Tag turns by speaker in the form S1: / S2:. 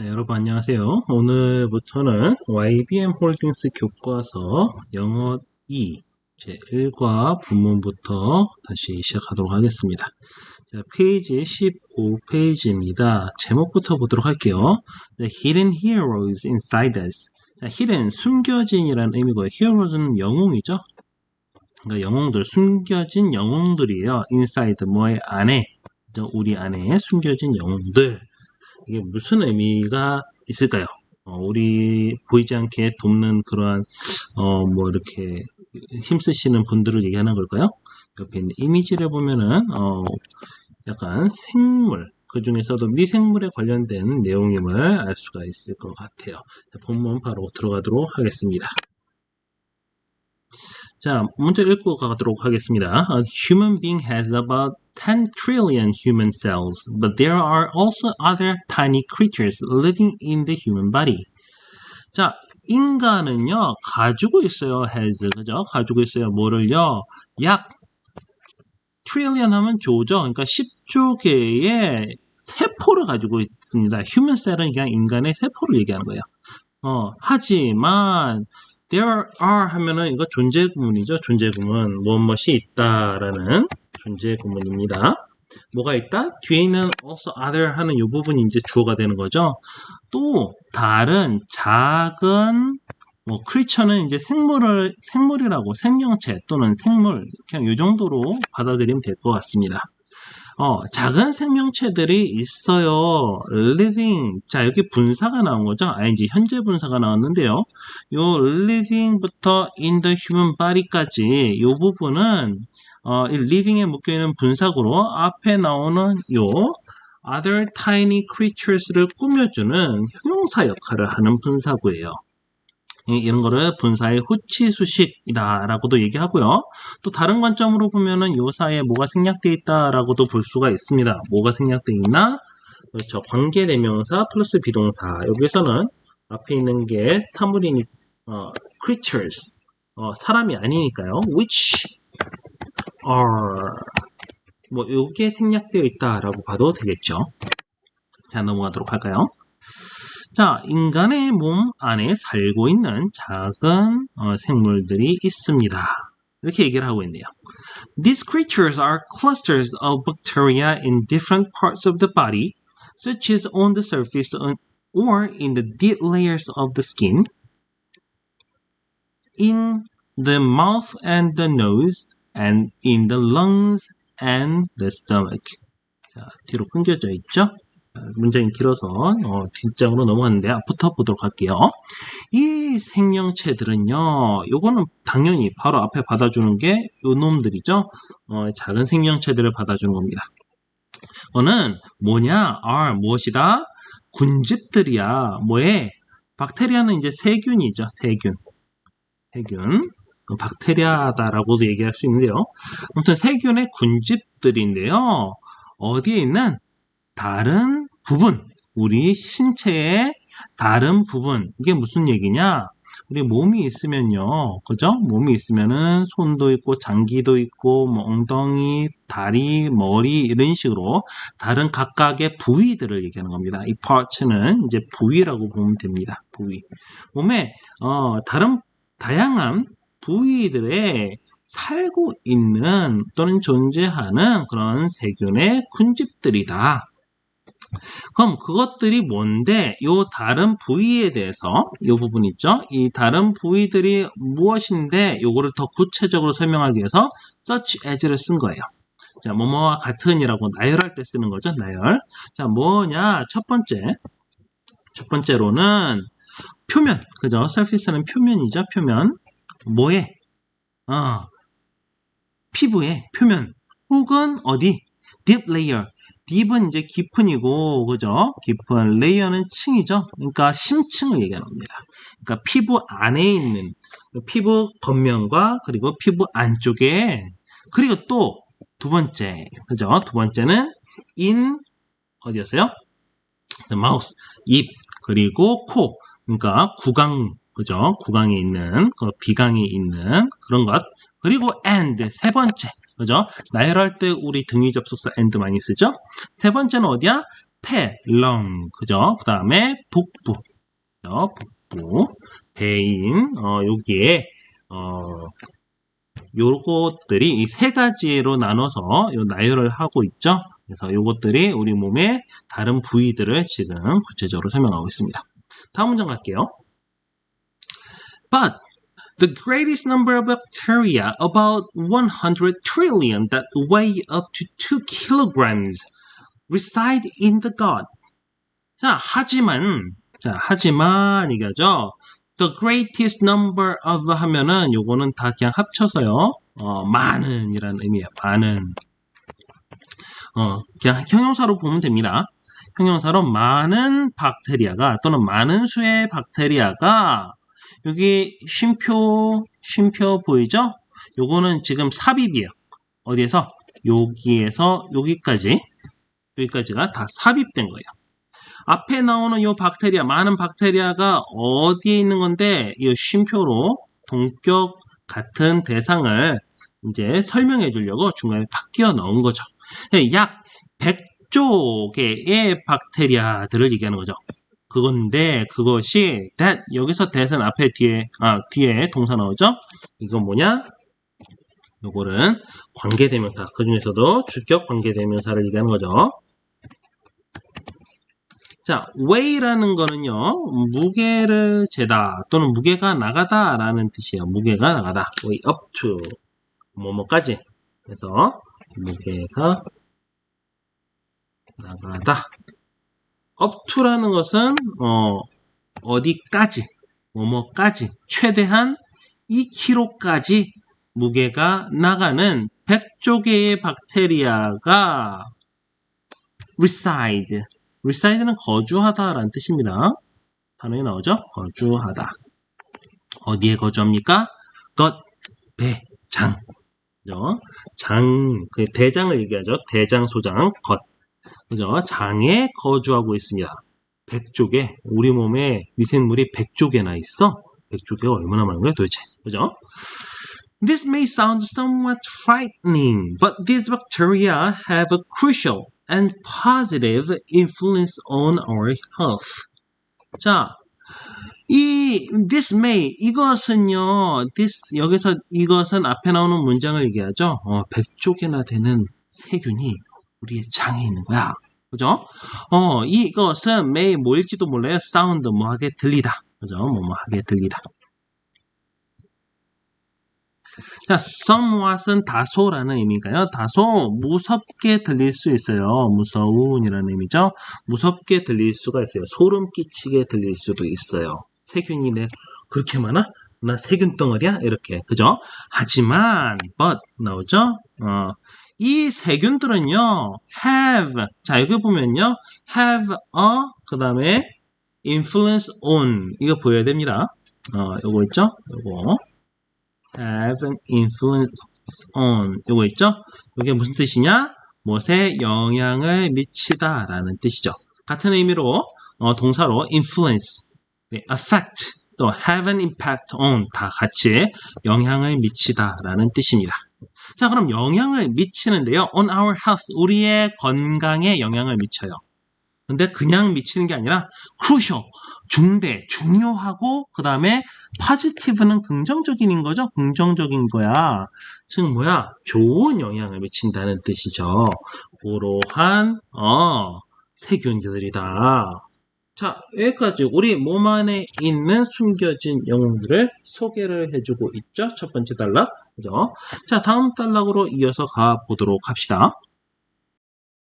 S1: 네, 여러분 안녕하세요. 오늘부터는 YBM 홀딩스 교과서 영어 2 제1과 부문부터 다시 시작하도록 하겠습니다. 자, 페이지 15페이지입니다. 제목부터 보도록 할게요. The hidden heroes inside us. 자, hidden 숨겨진이라는 의미고요. heroes는 영웅이죠. 그러니까 영웅들, 숨겨진 영웅들이에요. inside 뭐의 안에, 우리 안에 숨겨진 영웅들. 이게 무슨 의미가 있을까요? 어, 우리 보이지 않게 돕는 그러한 어, 뭐 이렇게 힘쓰시는 분들을 얘기하는 걸까요? 옆에 있는 이미지를 보면은 어, 약간 생물 그 중에서도 미생물에 관련된 내용임을 알 수가 있을 것 같아요. 본문 바로 들어가도록 하겠습니다. 자, 먼저 읽고 가도록 하겠습니다. A human being has about 10 trillion human cells, but there are also other tiny creatures living in the human body. 자, 인간은요, 가지고 있어요, has. 그죠? 가지고 있어요. 뭐를요? 약, trillion 하면 조죠. 그러니까 10조 개의 세포를 가지고 있습니다. human cell은 그냥 인간의 세포를 얘기하는 거예요. 어, 하지만, there are 하면은 이거 존재 구문이죠. 존재 구문. 무엇 무엇이 있다라는 존재 구문입니다. 뭐가 있다? 뒤에 있는 also other 하는 이 부분이 이제 주어가 되는 거죠. 또 다른 작은 뭐 크리처는 이제 생물을 생물이라고 생명체 또는 생물 그냥 이 정도로 받아들이면 될 것 같습니다. 어, 작은 생명체들이 있어요. living. 자, 여기 분사가 나온 거죠. ing 현재 분사가 나왔는데요. 요 living부터 in the human body까지 이 부분은 어, 이 living에 묶여 있는 분사구로 앞에 나오는 요 other tiny creatures를 꾸며주는 형용사 역할을 하는 분사구예요. 이런 거를 분사의 후치수식이다라고도 얘기하고요. 또 다른 관점으로 보면은 요 사이에 뭐가 생략되어 있다라고도 볼 수가 있습니다. 뭐가 생략되어 있나? 그렇죠. 관계대명사 플러스 비동사. 여기서는 앞에 있는 게 사물이니 어, creatures 어, 사람이 아니니까요. which are 뭐 요게 생략되어 있다라고 봐도 되겠죠. 자 넘어가도록 할까요? 자, 인간의 몸 안에 살고 있는 작은 어, 생물들이 있습니다. 이렇게 얘기를 하고 있네요. These creatures are clusters of bacteria in different parts of the body, such as on the surface or in the deep layers of the skin, in the mouth and the nose, and in the lungs and the stomach. 자, 뒤로 끊겨져 있죠? 문장이 길어서 어, 뒷장으로 넘어갔는데 앞부터 보도록 할게요. 이 생명체들은요, 요거는 당연히 바로 앞에 받아주는 게 요 놈들이죠. 어, 작은 생명체들을 받아주는 겁니다. 이거는 뭐냐? 아, 무엇이다? 군집들이야. 뭐에? 박테리아는 이제 세균이죠. 세균. 세균. 박테리아다라고도 얘기할 수 있는데요. 아무튼 세균의 군집들인데요. 어디에 있는 다른 부분, 우리 신체의 다른 부분, 이게 무슨 얘기냐? 우리 몸이 있으면요, 그죠? 몸이 있으면은 손도 있고, 장기도 있고, 뭐 엉덩이, 다리, 머리, 이런 식으로 다른 각각의 부위들을 얘기하는 겁니다. 이 parts는 이제 부위라고 보면 됩니다. 부위. 몸에, 어, 다른, 다양한 부위들에 살고 있는 또는 존재하는 그런 세균의 군집들이다. 그럼 그것들이 뭔데 요 다른 부위에 대해서 요 부분 있죠? 이 다른 부위들이 무엇인데 요거를 더 구체적으로 설명하기 위해서 such as를 쓴 거예요. 자, 뭐뭐와 같은이라고 나열할 때 쓰는 거죠. 나열. 자, 뭐냐? 첫 번째. 첫 번째로는 표면. 그죠? surface는 표면이죠. 표면. 뭐에? 어. 피부의 표면. 혹은 어디? deep layer. 딥은 이제 깊은이고, 그죠? 깊은 레이어는 층이죠. 그러니까 심층을 얘기하는 겁니다. 그러니까 피부 안에 있는 피부 겉면과 그리고 피부 안쪽에 그리고 또 두 번째, 그죠? 두 번째는 in 어디였어요? 마우스, 입 그리고 코, 그러니까 구강, 그죠? 구강에 있는 그 비강에 있는 그런 것 그리고 and 세 번째 그죠? 나열할 때 우리 등위 접속사 and 많이 쓰죠? 세 번째는 어디야? 폐, lung, 그죠? 그 다음에 복부, 그죠? 복부, 배인, 어, 여기에, 어, 요것들이 이 세 가지로 나눠서 요 나열을 하고 있죠. 그래서 요것들이 우리 몸의 다른 부위들을 지금 구체적으로 설명하고 있습니다. 다음 문장 갈게요. But the greatest number of bacteria, about 100 trillion that weigh up to 2 kilograms, reside in the gut. 자, 하지만, 자, 하지만, 이거죠. The greatest number of 하면은 요거는 다 그냥 합쳐서요. 어, 많은이라는 의미예요. 많은. 어, 그냥 형용사로 보면 됩니다. 형용사로 많은 박테리아가 또는 많은 수의 박테리아가 여기 쉼표 쉼표 보이죠? 요거는 지금 삽입이에요. 어디에서? 여기에서 여기까지 여기까지가 다 삽입된 거예요. 앞에 나오는 요 박테리아 많은 박테리아가 어디에 있는 건데 이 쉼표로 동격 같은 대상을 이제 설명해 주려고 중간에 바뀌어 넣은 거죠. 약 100조 개의 박테리아들을 얘기하는 거죠. 그건데 그것이 that 여기서 that은 앞에 뒤에 아 뒤에 동사 나오죠? 이건 뭐냐? 요거는 관계대명사 그 중에서도 주격 관계대명사를 얘기하는 거죠. 자, weigh라는 거는요, 무게를 재다 또는 무게가 나가다 라는 뜻이에요. 무게가 나가다. weigh up to 뭐뭐까지. 그래서 무게가 나가다. To라는 것은 어, 어디까지, 뭐뭐까지, 최대한 2kg까지 무게가 나가는 100조 개의 박테리아가 reside. reside는 거주하다라는 뜻입니다. 단어에 나오죠? 거주하다. 어디에 거주합니까? 것, 배, 장. 장, 그 대장을 얘기하죠. 대장, 소장, 것. 그죠? 장에 거주하고 있습니다. 100쪽에 우리 몸에 미생물이 100쪽에나 있어. 100쪽에 얼마나 많은 거야 도대체. 그죠? This may sound somewhat frightening, but these bacteria have a crucial and positive influence on our health. 자, 이 this may 이것은요, this 여기서 이것은 앞에 나오는 문장을 얘기하죠. 어, 100쪽이나 되는 세균이 우리의 장에 있는 거야. 그죠? 어, 이것은 may 뭐일지도 몰라요. sound 뭐하게 들리다. 그죠? 뭐뭐하게 들리다. 자, somewhat은 다소라는 의미인가요? 다소 무섭게 들릴 수 있어요. 무서운이라는 의미죠. 무섭게 들릴 수가 있어요. 소름 끼치게 들릴 수도 있어요. 세균이 내 그렇게 많아? 나 세균 덩어리야? 이렇게 그죠? 하지만 but 나오죠? 어, 이 세균들은요 have 자 여기 보면요 have a 그 다음에 influence on 이거 보여야 됩니다. 어, 요거 있죠? 요거 have an influence on 요거 있죠? 이게 무슨 뜻이냐? 무엇에 영향을 미치다 라는 뜻이죠. 같은 의미로 어, 동사로 influence, 네, affect, 또 have an impact on 다 같이 영향을 미치다 라는 뜻입니다. 자 그럼 영향을 미치는데요. on our health, 우리의 건강에 영향을 미쳐요. 근데 그냥 미치는 게 아니라 crucial, 중대, 중요하고 그 다음에 positive는 긍정적인 거죠. 긍정적인 거야. 즉 뭐야? 좋은 영향을 미친다는 뜻이죠. 그러한 어, 세균들이다. 자, 여기까지 우리 몸 안에 있는 숨겨진 영웅들을 소개를 해주고 있죠. 첫 번째 단락. 그죠? 자, 다음 단락으로 이어서 가보도록 합시다.